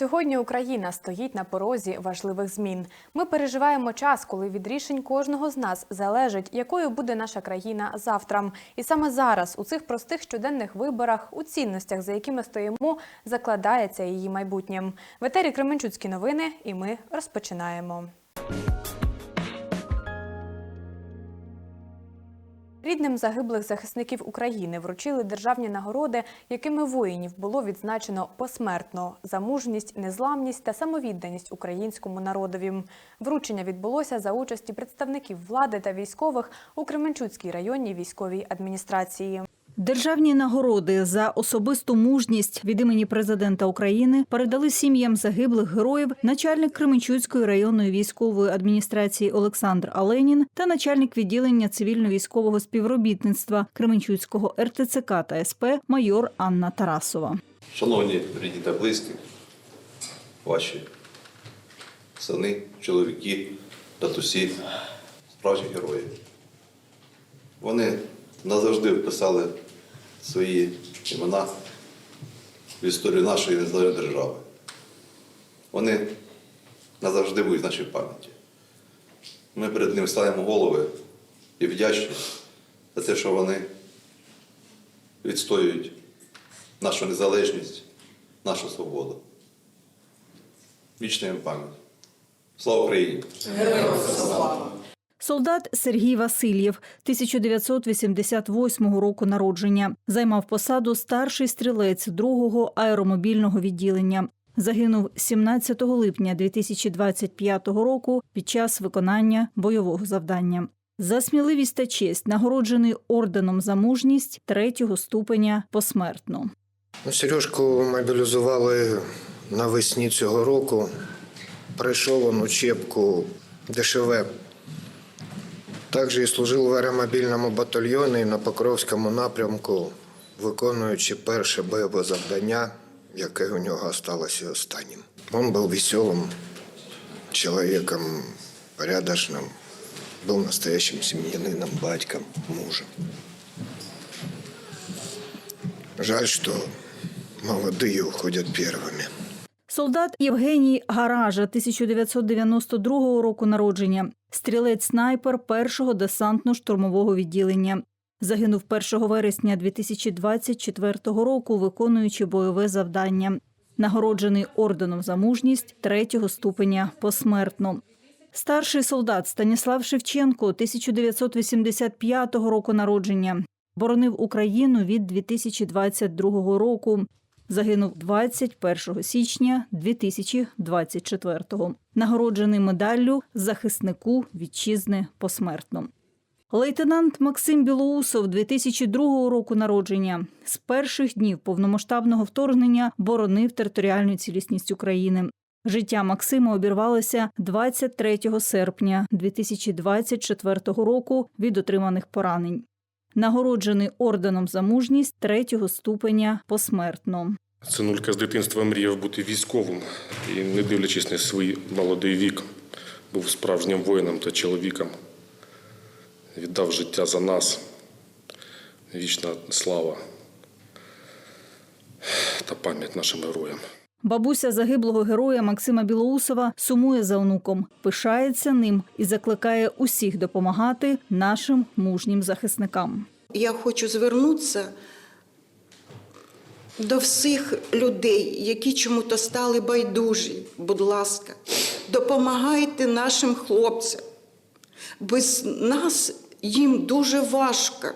Сьогодні Україна стоїть на порозі важливих змін. Ми переживаємо час, коли від рішень кожного з нас залежить, якою буде наша країна завтра. І саме зараз, у цих простих щоденних виборах, у цінностях, за якими стоїмо, закладається її майбутнє. В етері Кременчуцькі новини, і ми розпочинаємо. Рідним загиблих захисників України вручили державні нагороди, якими воїнів було відзначено посмертно за мужність, незламність та самовідданість українському народові. Вручення відбулося за участі представників влади та військових у Кременчуцькій районній військовій адміністрації. Державні нагороди за особисту мужність від імені президента України передали сім'ям загиблих героїв начальник Кременчуцької районної військової адміністрації Олександр Аленін та начальник відділення цивільно-військового співробітництва Кременчуцького РТЦК та СП майор Анна Тарасова. Шановні рідні та близькі, ваші сини, чоловіки, татусі, справжні герої. Вони назавжди вписали свої імена в історію нашої незалежної держави. Вони назавжди будуть в нашій пам'яті. Ми перед ним ставимо голови і вдячні за те, що вони відстоюють нашу незалежність, нашу свободу. Вічна їм пам'ять. Слава Україні! Солдат Сергій Васильєв, 1988 року народження, займав посаду старший стрілець 2-го аеромобільного відділення. Загинув 17 липня 2025 року під час виконання бойового завдання. За сміливість та честь нагороджений орденом за мужність третього ступеня посмертно. Ну, Сережку мобілізували навесні цього року. Прийшов він учебку ДШВ. Також і служив в аеромобільному батальйоні на Покровському напрямку, виконуючи перше бойове завдання, яке у нього залишилося останнім. Він був веселим чоловіком, порядочним, був настоящим сім'янином, батьком, мужем. Жаль, что молодые уходят первыми. Солдат Євгеній Гаража, 1992 року народження, стрілець-снайпер першого десантно-штурмового відділення. Загинув 1 вересня 2024 року, виконуючи бойове завдання. Нагороджений орденом за мужність третього ступеня посмертно. Старший солдат Станіслав Шевченко, 1985 року народження, боронив Україну від 2022 року. Загинув 21 січня 2024-го. Нагороджений медаллю захиснику вітчизни посмертно. Лейтенант Максим Білоусов 2002 року народження з перших днів повномасштабного вторгнення боронив територіальну цілісність України. Життя Максима обірвалося 23 серпня 2024 року від отриманих поранень. Нагороджений орденом за мужність третього ступеня посмертно. Синулька з дитинства мріяв бути військовим і, не дивлячись на свій молодий вік, був справжнім воїном та чоловіком. Віддав життя за нас. Вічна слава та пам'ять нашим героям. Бабуся загиблого героя Максима Білоусова сумує за онуком, пишається ним і закликає усіх допомагати нашим мужнім захисникам. Я хочу звернутися до всіх людей, які чому-то стали байдужі. Будь ласка, допомагайте нашим хлопцям. Без нас їм дуже важко.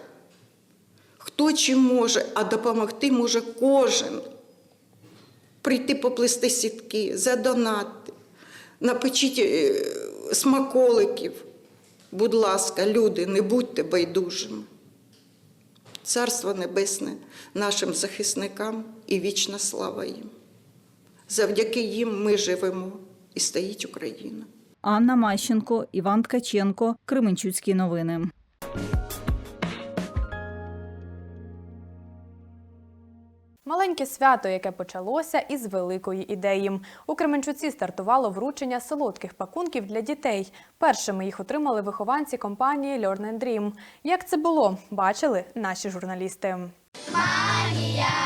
Хто чим може, а допомогти може кожен. Прийти поплести сітки, задонати, напечіть е, смаколиків. Будь ласка, люди, не будьте байдужими. Царство Небесне нашим захисникам і вічна слава їм. Завдяки їм ми живемо і стоїть Україна. Анна Мащенко, Іван Ткаченко, Кременчуцькі новини. Маленьке свято, яке почалося із великої ідеї. У Кременчуці стартувало вручення солодких пакунків для дітей. Першими їх отримали вихованці компанії Learn and Dream. Як це було, бачили наші журналісти. Магія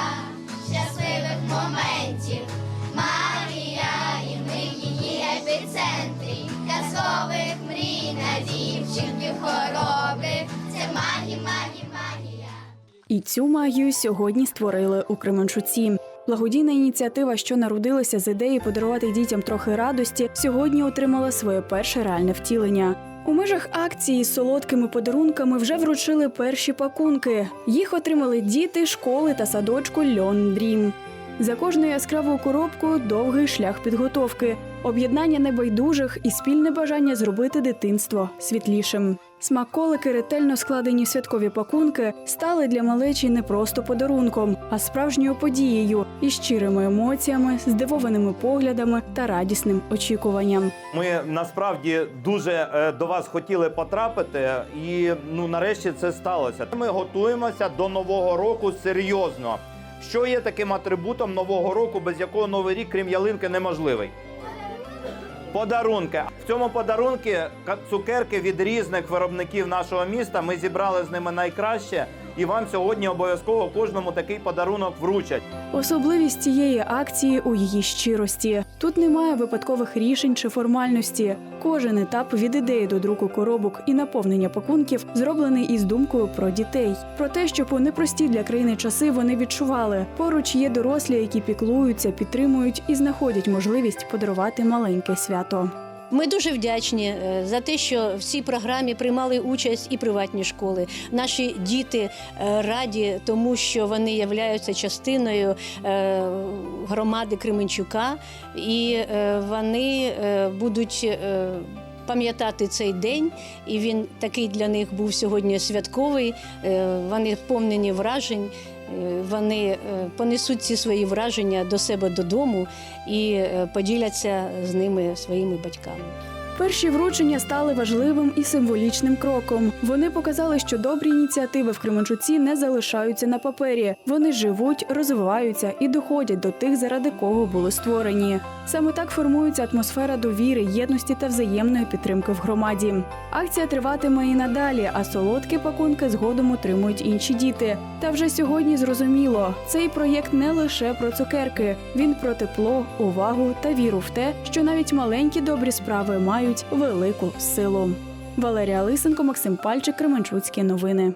І цю магію сьогодні створили у Кременчуці. Благодійна ініціатива, що народилася з ідеї подарувати дітям трохи радості, сьогодні отримала своє перше реальне втілення. У межах акції з солодкими подарунками вже вручили перші пакунки. Їх отримали діти школи та садочку Льон Дрім. За кожну яскраву коробку довгий шлях підготовки, об'єднання небайдужих і спільне бажання зробити дитинство світлішим. Смаколики, ретельно складені в святкові пакунки, стали для малечі не просто подарунком, а справжньою подією із щирими емоціями, здивованими поглядами та радісним очікуванням. Ми насправді дуже е, до вас хотіли потрапити, і ну нарешті це сталося. Ми готуємося до нового року серйозно. Що є таким атрибутом нового року, без якого новий рік, крім ялинки, неможливий? Подарунки. В цьому подарунки цукерки від різних виробників нашого міста. Ми зібрали з ними найкраще, і вам сьогодні обов'язково кожному такий подарунок вручать. Особливість цієї акції у її щирості. Тут немає випадкових рішень чи формальності. Кожен етап від ідеї до друку коробок і наповнення пакунків зроблений із думкою про дітей, про те, щоб у непрості для країни часи вони відчували. Поруч є дорослі, які піклуються, підтримують і знаходять можливість подарувати маленьке свято. Ми дуже вдячні е, за те, що в цій програмі приймали участь і приватні школи. Наші діти е, раді тому, що вони являються частиною е, громади Кременчука, і вони будуть. Пам'ятати цей день, і він такий для них був сьогодні святковий. Вони вповнені вражень, вони е, понесуть ці свої враження до себе додому і е, поділяться з ними своїми батьками. Перші вручення стали важливим і символічним кроком. Вони показали, що добрі ініціативи в Кременчуці не залишаються на папері. Вони живуть, розвиваються і доходять до тих, заради кого були створені. Саме так формується атмосфера довіри, єдності та взаємної підтримки в громаді. Акція триватиме і надалі, а солодкі пакунки згодом отримують інші діти. Та вже сьогодні зрозуміло, цей проєкт не лише про цукерки, він про тепло, увагу та віру в те, що навіть маленькі добрі справи мають велику силу. Валерія Лисенко, Максим Пальчик, Кременчуцькі новини.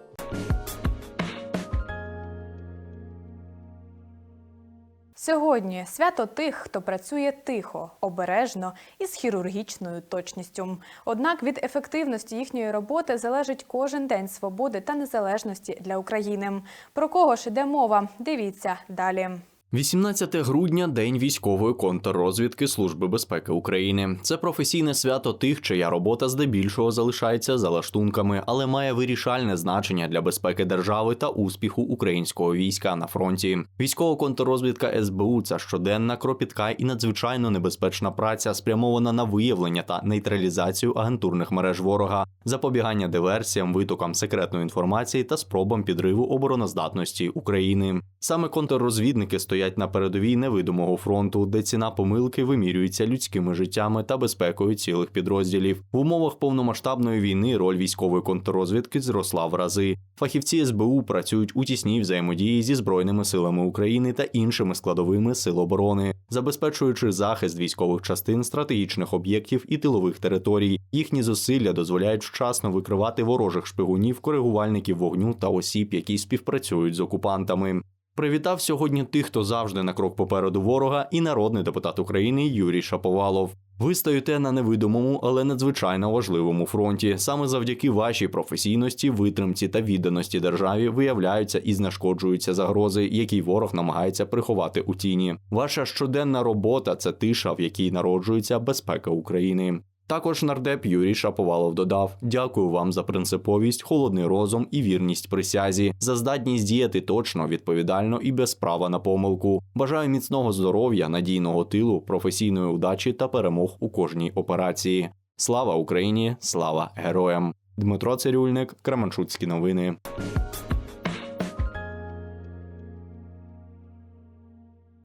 Сьогодні свято тих, хто працює тихо, обережно і з хірургічною точністю. Однак від ефективності їхньої роботи залежить кожен день свободи та незалежності для України. Про кого ж іде мова? Дивіться далі. 18 грудня день військової контррозвідки Служби безпеки України. Це професійне свято тих, чия робота здебільшого залишається за лаштунками, але має вирішальне значення для безпеки держави та успіху українського війська на фронті. Військова контррозвідка СБУ це щоденна кропітка і надзвичайно небезпечна праця, спрямована на виявлення та нейтралізацію агентурних мереж ворога, запобігання диверсіям, витокам секретної інформації та спробам підриву обороноздатності України. Саме контррозвідники стоять на передовій невидимого фронту, де ціна помилки вимірюється людськими життями та безпекою цілих підрозділів. В умовах повномасштабної війни роль військової контррозвідки зросла в рази. Фахівці СБУ працюють у тісній взаємодії зі збройними силами України та іншими складовими сил оборони, забезпечуючи захист військових частин, стратегічних об'єктів і тилових територій. Їхні зусилля дозволяють вчасно викривати ворожих шпигунів, коригувальників вогню та осіб, які співпрацюють з окупантами. Привітав сьогодні тих, хто завжди на крок попереду ворога, і народний депутат України Юрій Шаповалов. Ви стоїте на невидимому, але надзвичайно важливому фронті. Саме завдяки вашій професійності, витримці та відданості державі виявляються і знешкоджуються загрози, які ворог намагається приховати у тіні. Ваша щоденна робота це тиша, в якій народжується безпека України. Також нардеп Юрій Шаповалов додав: Дякую вам за принциповість, холодний розум і вірність присязі, за здатність діяти точно, відповідально і без права на помилку. Бажаю міцного здоров'я, надійного тилу, професійної удачі та перемог у кожній операції. Слава Україні! Слава героям! Дмитро Цирюльник, Кременчуцькі новини.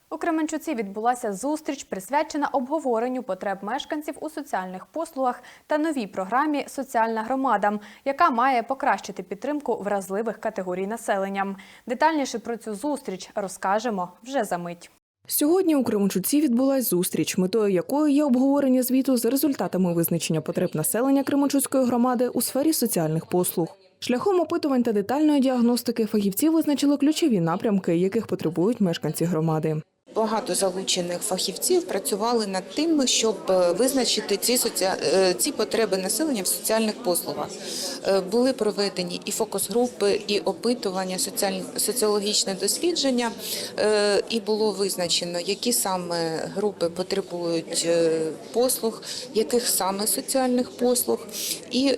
У Кременчуці відбулася зустріч, присвячена обговоренню потреб мешканців у соціальних послугах та новій програмі Соціальна громада, яка має покращити підтримку вразливих категорій населення. Детальніше про цю зустріч розкажемо вже за мить. Сьогодні у Кременчуці відбулась зустріч, метою якої є обговорення звіту за результатами визначення потреб населення Кременчуцької громади у сфері соціальних послуг. Шляхом опитувань та детальної діагностики фахівці визначили ключові напрямки, яких потребують мешканці громади. Багато залучених фахівців працювали над тим, щоб е, визначити ці, соці... е, ці потреби населення в соціальних послугах. Е, Були проведені і фокус-групи, і опитування, соціаль... соціологічне дослідження, і було визначено, які саме групи потребують послуг, яких саме соціальних послуг. І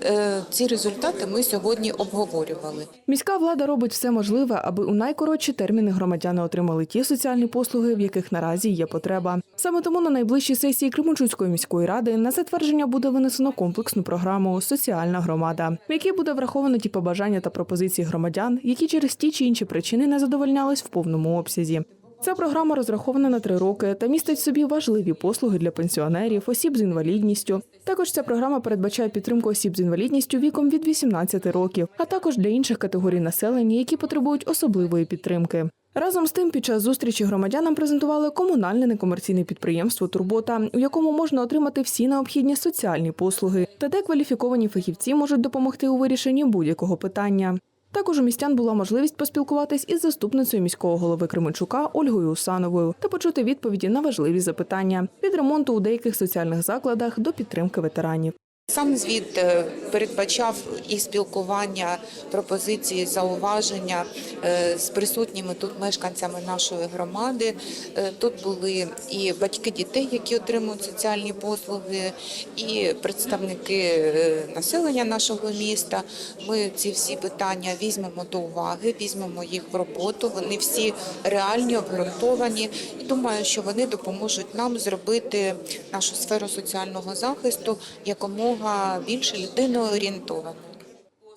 ці результати ми сьогодні обговорювали. Міська влада робить все можливе, аби у найкоротші терміни громадяни отримали ті соціальні послуги, в яких наразі є потреба. Саме тому на найближчій сесії Кременчуцької міської ради на затвердження буде винесено комплексну програму Соціальна громада, в якій буде враховано ті побажання та пропозиції громадян, які через ті чи інші причини не задовольнялись в повному обсязі. Ця програма розрахована на три роки та містить в собі важливі послуги для пенсіонерів, осіб з інвалідністю. Також ця програма передбачає підтримку осіб з інвалідністю віком від 18 років, а також для інших категорій населення, які потребують особливої підтримки. Разом з тим, під час зустрічі громадянам презентували комунальне некомерційне підприємство Турбота, у якому можна отримати всі необхідні соціальні послуги, та де кваліфіковані фахівці можуть допомогти у вирішенні будь-якого питання. Також у містян була можливість поспілкуватись із заступницею міського голови Кременчука Ольгою Усановою та почути відповіді на важливі запитання від ремонту у деяких соціальних закладах до підтримки ветеранів. Сам звіт е, передбачав і спілкування, пропозиції, зауваження е, з присутніми тут мешканцями нашої громади. Е, Тут були і батьки дітей, які отримують соціальні послуги, і представники населення нашого міста. Ми ці всі питання візьмемо до уваги, візьмемо їх в роботу. Вони всі реальні, обґрунтовані. І думаю, що вони допоможуть нам зробити нашу сферу соціального захисту якомога більше людиноорієнтованою.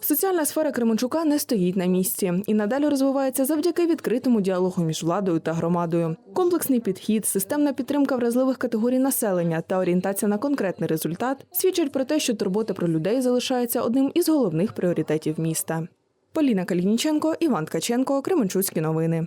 Соціальна сфера Кременчука не стоїть на місці і надалі розвивається завдяки відкритому діалогу між владою та громадою. Комплексний підхід, системна підтримка вразливих категорій населення та орієнтація на конкретний результат свідчать про те, що турбота про людей залишається одним із головних пріоритетів міста. Поліна Калініченко, Іван Ткаченко, Кременчуцькі новини.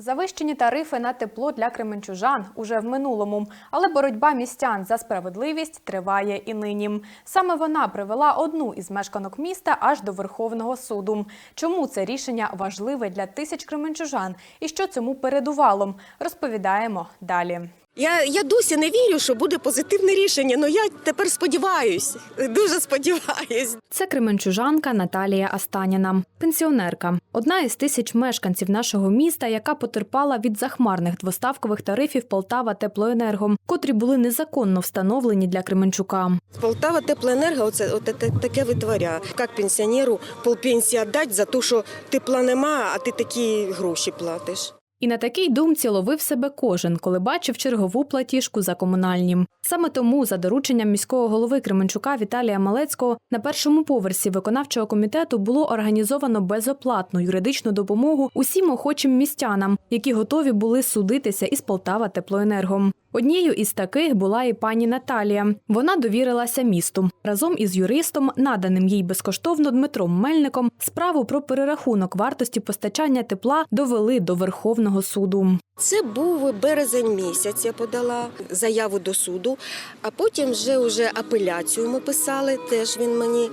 Завищені тарифи на тепло для кременчужан уже в минулому, але боротьба містян за справедливість триває і нині. Саме вона привела одну із мешканок міста аж до Верховного суду. Чому це рішення важливе для тисяч кременчужан і що цьому передувало, розповідаємо далі. Я, я досі не вірю, що буде позитивне рішення, але я тепер сподіваюсь, дуже сподіваюсь. Це кременчужанка Наталія Астаніна, пенсіонерка, одна із тисяч мешканців нашого міста, яка потерпала від захмарних двоставкових тарифів Полтава Теплоенерго, котрі були незаконно встановлені для Кременчука. Полтава теплоенерго, оце, оце таке витворя. Як пенсіонеру полпенсії віддати за те, що тепла нема, а ти такі гроші платиш. І на такій думці ловив себе кожен, коли бачив чергову платіжку за комунальні. Саме тому, за дорученням міського голови Кременчука Віталія Малецького, на першому поверсі виконавчого комітету було організовано безоплатну юридичну допомогу усім охочим містянам, які готові були судитися із Полтава Теплоенергом. Однією із таких була і пані Наталія. Вона довірилася місту разом із юристом, наданим їй безкоштовно Дмитром Мельником, справу про перерахунок вартості постачання тепла довели до Верховного суду. Це був березень місяць. Я подала заяву до суду, а потім вже уже апеляцію ми писали. Теж він мені.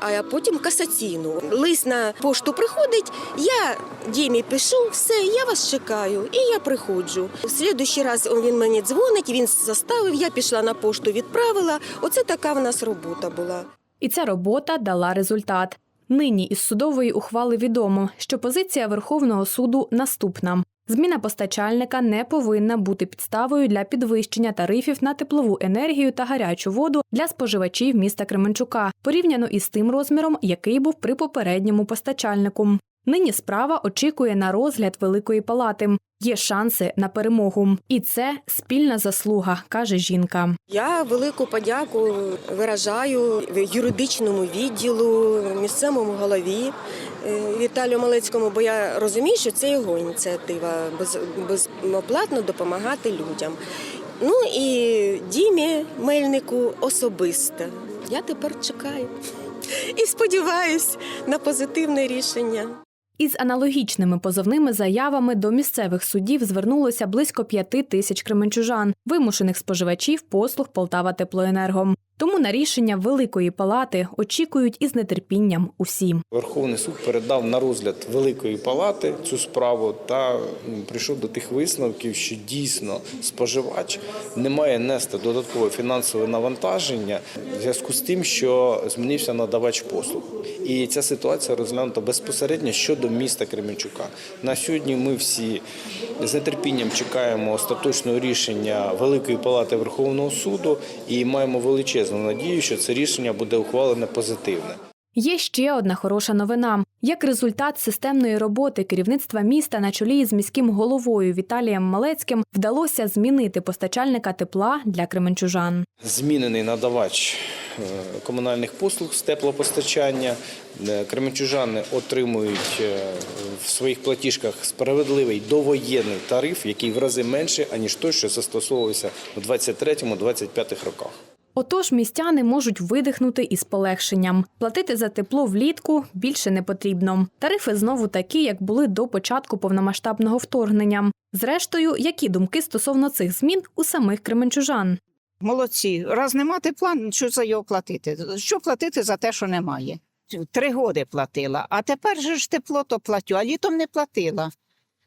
А потім касаційну. Лист на пошту приходить, я Дімі пишу, все, я вас чекаю, і я приходжу. В слідуючий раз він мені дзвонить, він заставив, я пішла на пошту, відправила. Оце така в нас робота була. І ця робота дала результат. Нині із судової ухвали відомо, що позиція Верховного суду наступна. Зміна постачальника не повинна бути підставою для підвищення тарифів на теплову енергію та гарячу воду для споживачів міста Кременчука, порівняно із тим розміром, який був при попередньому постачальнику. Нині справа очікує на розгляд Великої палати. Є шанси на перемогу, і це спільна заслуга, каже жінка. Я велику подяку виражаю юридичному відділу, місцевому голові е, Віталію Малецькому, бо я розумію, що це його ініціатива без, безоплатно допомагати людям. Ну і Дімі Мельнику особисто. Я тепер чекаю і сподіваюсь на позитивне рішення. Із аналогічними позовними заявами до місцевих судів звернулося близько п'яти тисяч кременчужан, вимушених споживачів послуг Полтава Теплоенерго. Тому на рішення Великої палати очікують із нетерпінням усі. Верховний суд передав на розгляд Великої палати цю справу та прийшов до тих висновків, що дійсно споживач не має нести додаткове фінансове навантаження в зв'язку з тим, що змінився надавач послуг. І ця ситуація розглянута безпосередньо щодо міста Кременчука. На сьогодні ми всі з нетерпінням чекаємо остаточного рішення Великої палати Верховного суду і маємо величезну надію, що це рішення буде ухвалене позитивне. Є ще одна хороша новина. Як результат системної роботи керівництва міста на чолі з міським головою Віталієм Малецьким вдалося змінити постачальника тепла для кременчужан. Змінений надавач е, комунальних послуг з теплопостачання. Е, Кременчужани отримують е, в своїх платіжках справедливий довоєнний тариф, який в рази менший, аніж той, що застосовувався у 23-25 роках. Отож, містяни можуть видихнути із полегшенням. Платити за тепло влітку більше не потрібно. Тарифи знову такі, як були до початку повномасштабного вторгнення. Зрештою, які думки стосовно цих змін у самих кременчужан? Молодці. Раз нема тепла, що за його платити? Що платити за те, що немає? Три роки платила, а тепер же ж тепло то платю, а літом не платила.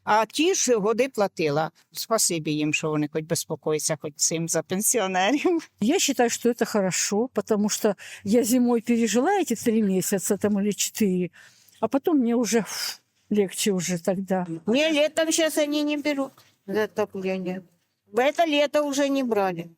А ті ж годи платила. Спасибі їм, що вони хоч безпокояться, хоч цим за пенсіонерів. Я считаю, что это хорошо, потому что я зимой пережила эти три месяца там или четыре, а потом мне уже фу, легче уже тогда. Не, летом сейчас они не берут за отопление. В это лето уже не брали.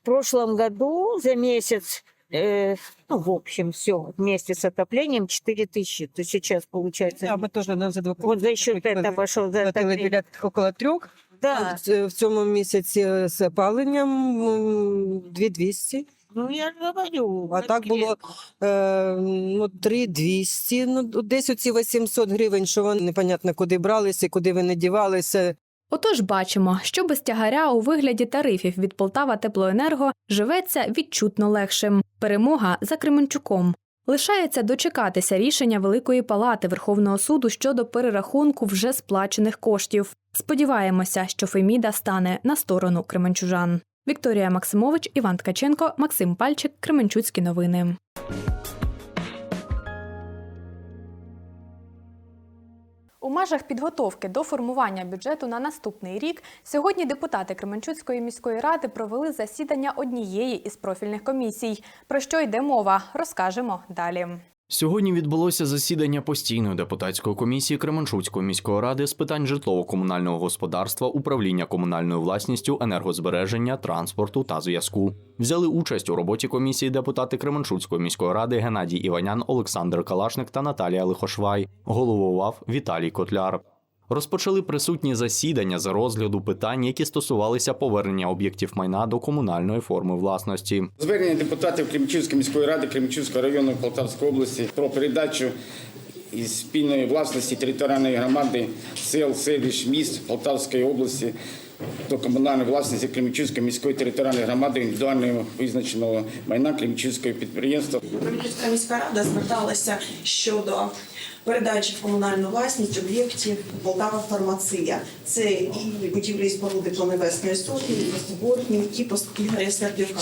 В прошлом году за месяц, э, ну, в общем, все, вместе с отоплением 4 тысячи. То сейчас получается... А ми теж нам за два Вот за счет этого, что за платили отопление. біля около трьох. Да. В в цьому місяці з опаленням м, 2200. Ну, я ж говорю. А так було е, ну, 3200. Ну, десь оці 800 гривень, що вони непонятно куди бралися, куди вони дівалися. Отож, бачимо, що без тягаря у вигляді тарифів від Полтава Теплоенерго живеться відчутно легшим. Перемога за Кременчуком. Лишається дочекатися рішення Великої палати Верховного суду щодо перерахунку вже сплачених коштів. Сподіваємося, що Феміда стане на сторону Кременчужан. Вікторія Максимович, Іван Ткаченко, Максим Пальчик, Кременчуцькі новини. У межах підготовки до формування бюджету на наступний рік сьогодні депутати Кременчуцької міської ради провели засідання однієї із профільних комісій. Про що йде мова, розкажемо далі. Сьогодні відбулося засідання постійної депутатської комісії Кременчуцької міської ради з питань житлово-комунального господарства, управління комунальною власністю, енергозбереження, транспорту та зв'язку. Взяли участь у роботі комісії депутати Кременчуцької міської ради Геннадій Іванян, Олександр Калашник та Наталія Лихошвай. Головував Віталій Котляр. Розпочали присутні засідання з розгляду питань, які стосувалися повернення об'єктів майна до комунальної форми власності. Звернення депутатів Кремчівської міської ради Кремчівського району Полтавської області про передачу із спільної власності територіальної громади сел, селищ, міст Полтавської області до комунальної власності Кремчівської міської територіальної громади індивідуального визначеного майна Кремчівського підприємства. Кременчуцька міська рада зверталася щодо передачі в комунальну власність об'єктів Полтава фармація. Це і будівлі і споруди Поневесної сотні, і Постбортнів, і Ігоря Сердюка.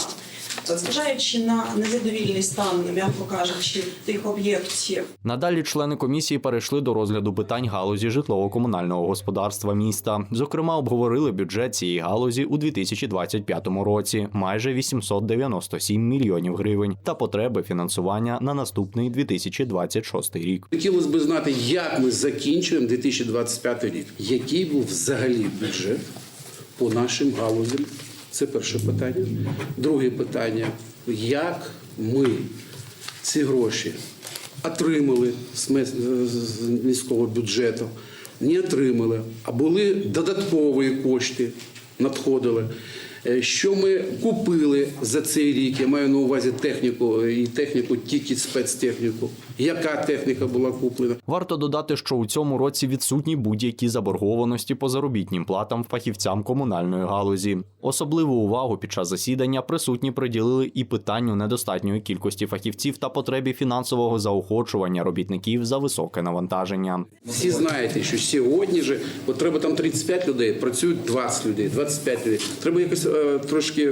Зважаючи на незадовільний стан, м'яко кажучи, тих об'єктів, Надалі члени комісії перейшли до розгляду питань галузі житлово-комунального господарства міста. Зокрема, обговорили бюджет цієї галузі у 2025 році майже 897 мільйонів гривень та потреби фінансування на наступний 2026 рік. Хотілося б знати, як ми закінчуємо 2025 рік. Який був взагалі бюджет по нашим галузям? Це перше питання. Друге питання: як ми ці гроші отримали з міського бюджету, не отримали, а були додаткові кошти, надходили. Е, Що ми купили за цей рік? Я маю на увазі техніку і техніку, тільки спецтехніку. яка техніка була куплена. Варто додати, що у цьому році відсутні будь-які заборгованості по заробітнім платам фахівцям комунальної галузі. Особливу увагу під час засідання присутні приділили і питанню недостатньої кількості фахівців та потребі фінансового заохочування робітників за високе навантаження. Всі знаєте, що сьогодні же от треба там 35 людей, працюють 20 людей, 25 людей. Треба якось е, трошки.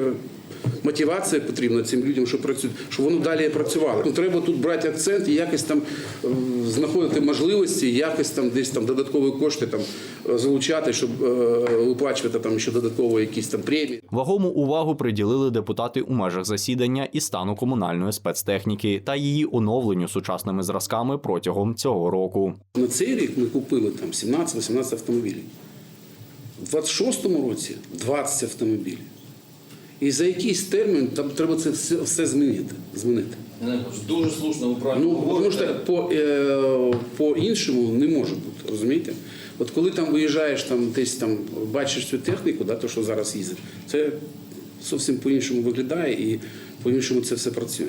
Мотивація потрібна цим людям, що працюють, щоб воно далі працювало. Ну, треба тут брати акцент і якось там е, знаходити можливості, якось там десь там додаткові кошти там е, залучати, щоб е, виплачувати там ще додатково якісь там премії. Вагому увагу приділили депутати у межах засідання і стану комунальної спецтехніки та її оновленню сучасними зразками протягом цього року. На цей рік ми купили там 17-18 автомобілів. У 26-му році 20 автомобілів. І за якийсь термін там треба це все, все змінити. змінити. Дуже слушно ви Ну, тому що по, е, по-іншому не може бути, розумієте? От коли там виїжджаєш, там десь там бачиш цю техніку, да, то що зараз їздить, це зовсім по-іншому виглядає і по-іншому це все працює.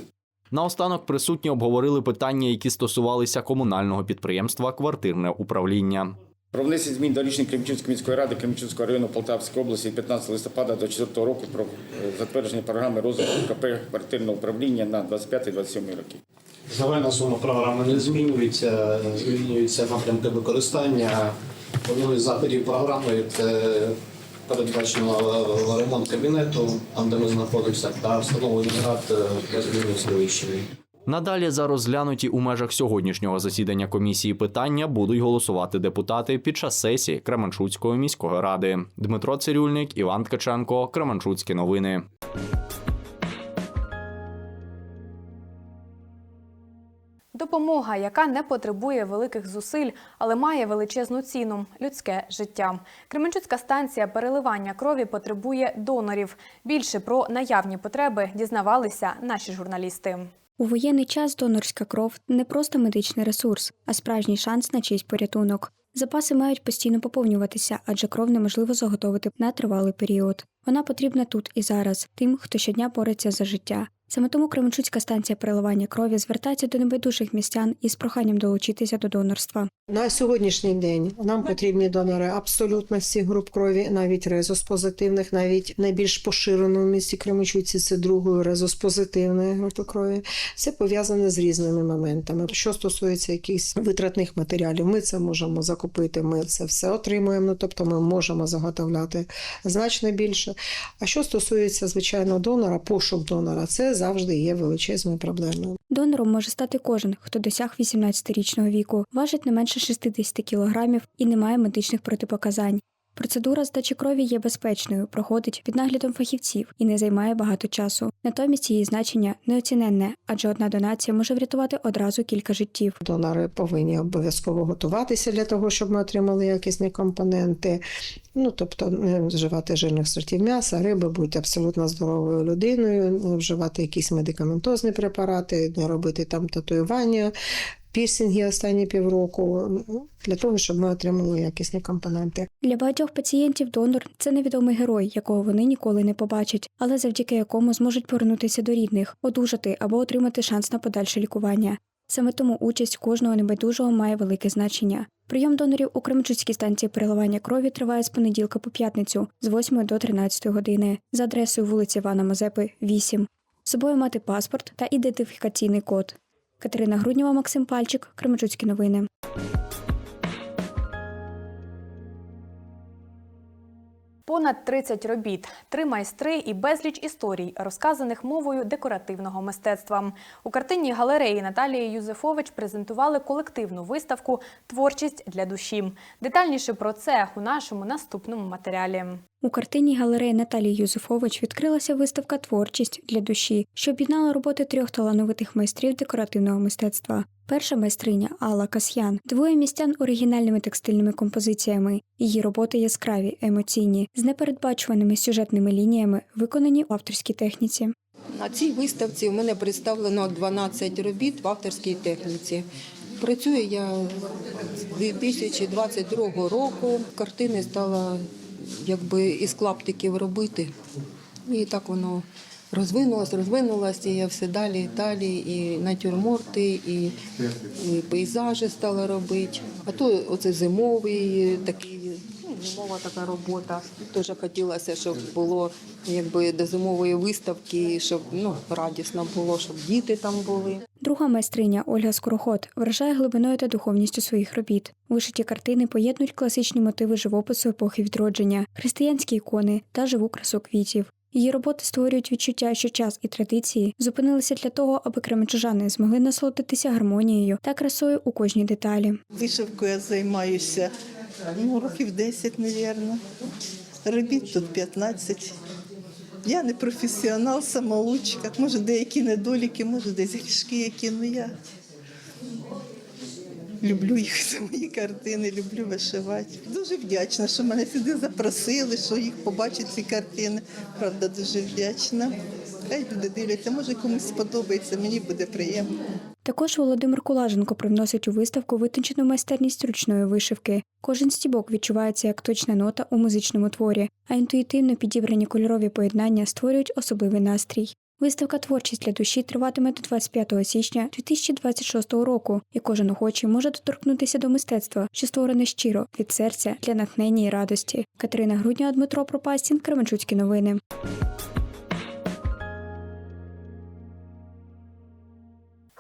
Наостанок присутні обговорили питання, які стосувалися комунального підприємства Квартирне управління. Про внесення змін до рішення Кремчинської міської ради Кремчинського району Полтавської області 15 листопада до 4 року про е, затвердження програми розвитку КП квартирного управління на 25-27 роки. Загальна сума програми не змінюється, змінюються напрямки використання. Одним із заходів програми передбачено ремонт кабінету, там де ми знаходимося, та встановлення рад е, для зміни Слівищини. Надалі за розглянуті у межах сьогоднішнього засідання комісії питання будуть голосувати депутати під час сесії Кременчуцької міської ради. Дмитро Цирюльник, Іван Ткаченко, Кременчуцькі новини. Допомога, яка не потребує великих зусиль, але має величезну ціну людське життя. Кременчуцька станція переливання крові потребує донорів. Більше про наявні потреби дізнавалися наші журналісти. У воєнний час донорська кров не просто медичний ресурс, а справжній шанс на чийсь порятунок. Запаси мають постійно поповнюватися, адже кров неможливо заготовити на тривалий період. Вона потрібна тут і зараз, тим, хто щодня бореться за життя. Саме тому Кременчуцька станція переливання крові звертається до небайдужих містян із проханням долучитися до донорства. На сьогоднішній день нам потрібні донори абсолютно всіх груп крові, навіть резус-позитивних, навіть найбільш поширено в місті Кременчуці це другої резус-позитивної групи крові. Це пов'язане з різними моментами. Що стосується якихось витратних матеріалів, ми це можемо закупити. Ми це все отримуємо. Ну тобто, ми можемо заготовляти значно більше. А що стосується звичайно донора, пошук донора, це завжди є величезною проблемою. Донором може стати кожен, хто досяг 18-річного віку, важить не менше 60 кілограмів і не має медичних протипоказань. Процедура здачі крові є безпечною, проходить під наглядом фахівців і не займає багато часу. Натомість її значення неоціненне, адже одна донація може врятувати одразу кілька життів. Донори повинні обов'язково готуватися для того, щоб ми отримали якісні компоненти. Ну тобто не вживати жирних сортів м'яса, риби, бути абсолютно здоровою людиною, вживати якісь медикаментозні препарати, не робити там татуювання. Пірсінги останні півроку ну, для того, щоб ми отримали якісні компоненти. Для багатьох пацієнтів донор це невідомий герой, якого вони ніколи не побачать, але завдяки якому зможуть повернутися до рідних, одужати або отримати шанс на подальше лікування. Саме тому участь кожного небайдужого має велике значення. Прийом донорів у Кременчуцькій станції переливання крові триває з понеділка по п'ятницю з 8 до 13 години за адресою вулиці Івана Мазепи, 8. З собою мати паспорт та ідентифікаційний код. Катерина Груднєва, Максим Пальчик, Кременчуцькі новини. Понад 30 робіт, три майстри і безліч історій, розказаних мовою декоративного мистецтва. У картинній галереї Наталії Юзефович презентували колективну виставку Творчість для душі. Детальніше про це у нашому наступному матеріалі. У картині галереї Наталії Юзефович відкрилася виставка Творчість для душі, що об'єднала роботи трьох талановитих майстрів декоративного мистецтва. Перша майстриня Алла Касьян дивує містян оригінальними текстильними композиціями. Її роботи яскраві, емоційні, з непередбачуваними сюжетними лініями, виконані в авторській техніці. На цій виставці у мене представлено 12 робіт в авторській техніці. Працюю я з 2022 року. Картини стала якби із клаптиків робити. І так воно розвинулась, розвинулась, і я все далі і далі, і натюрморти, і, і пейзажі стала робити. А то оце зимовий такий, ну, зимова така робота. Теж хотілося, щоб було якби до зимової виставки, щоб ну, радісно було, щоб діти там були. Друга майстриня Ольга Скороход вражає глибиною та духовністю своїх робіт. Вишиті картини поєднують класичні мотиви живопису епохи відродження, християнські ікони та живу красу квітів. Її роботи створюють відчуття, що час і традиції зупинилися для того, аби кременчужани змогли насолодитися гармонією та красою у кожній деталі. Вишивкою я займаюся ну, років 10, мабуть. Робіт тут 15. Я не професіонал, самоучка. Може, деякі недоліки, може, десь грішки які, ну я люблю їх, це мої картини, люблю вишивати. Дуже вдячна, що мене сюди запросили, що їх побачать ці картини. Правда, дуже вдячна. Хай люди дивляться, може комусь сподобається, мені буде приємно. Також Володимир Кулаженко привносить у виставку витончену майстерність ручної вишивки. Кожен стібок відчувається як точна нота у музичному творі, а інтуїтивно підібрані кольорові поєднання створюють особливий настрій. Виставка Творчість для душі триватиме до 25 січня 2026 року, і кожен охочий може доторкнутися до мистецтва, що створене щиро від серця для натхнення і радості. Катерина Грудня, Дмитро Пропастін, Кременчуцькі новини.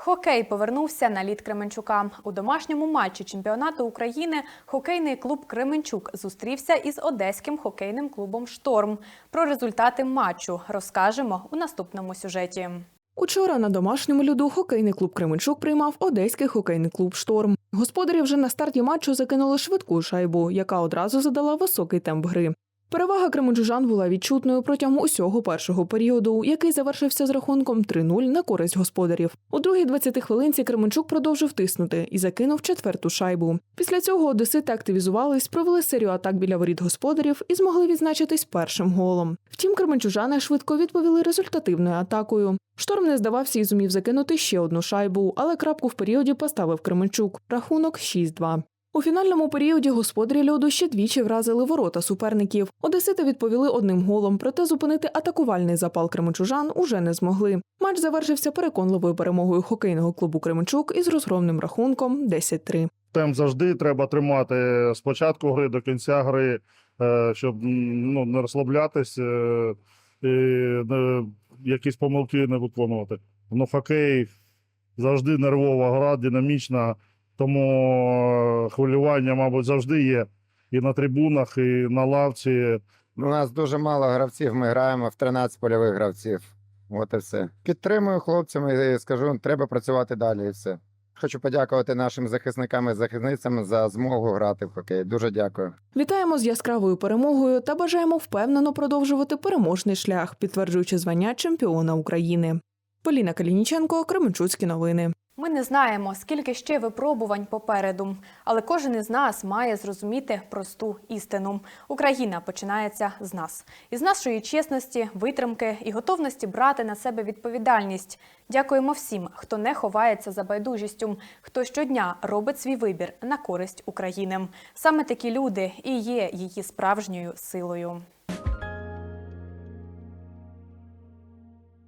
Хокей повернувся на лід Кременчука. У домашньому матчі чемпіонату України хокейний клуб Кременчук зустрівся із одеським хокейним клубом Шторм. Про результати матчу розкажемо у наступному сюжеті. Учора на домашньому льоду хокейний клуб Кременчук приймав одеський хокейний клуб Шторм. Господарі вже на старті матчу закинули швидку шайбу, яка одразу задала високий темп гри. Перевага кременчужан була відчутною протягом усього першого періоду, який завершився з рахунком 3-0 на користь господарів. У другій 20 хвилинці Кременчук продовжив тиснути і закинув четверту шайбу. Після цього одесити активізувались, провели серію атак біля воріт господарів і змогли відзначитись першим голом. Втім, кременчужани швидко відповіли результативною атакою. Шторм не здавався і зумів закинути ще одну шайбу, але крапку в періоді поставив Кременчук. Рахунок 6-2. У фінальному періоді господарі льоду ще двічі вразили ворота суперників. Одесити відповіли одним голом, проте зупинити атакувальний запал кременчужан уже не змогли. Матч завершився переконливою перемогою хокейного клубу Кременчук із розгромним рахунком 10-3. Темп завжди треба тримати з початку гри до кінця гри, е, щоб ну, не розслаблятись е, і не, якісь помилки не виконувати. Ну, хокей завжди нервова гра, динамічна, тому е, хвилювання, мабуть, завжди є і на трибунах, і на лавці. У нас дуже мало гравців. Ми граємо в 13 польових гравців. От і все. Підтримую хлопцям і скажу, треба працювати далі. І все. Хочу подякувати нашим захисникам і захисницям за змогу грати в хокей. Дуже дякую. Вітаємо з яскравою перемогою та бажаємо впевнено продовжувати переможний шлях, підтверджуючи звання чемпіона України. Поліна Калініченко, Кременчуцькі новини. Ми не знаємо, скільки ще випробувань попереду, але кожен із нас має зрозуміти просту істину. Україна починається з нас, із нашої чесності, витримки і готовності брати на себе відповідальність. Дякуємо всім, хто не ховається за байдужістю, хто щодня робить свій вибір на користь України. Саме такі люди і є її справжньою силою.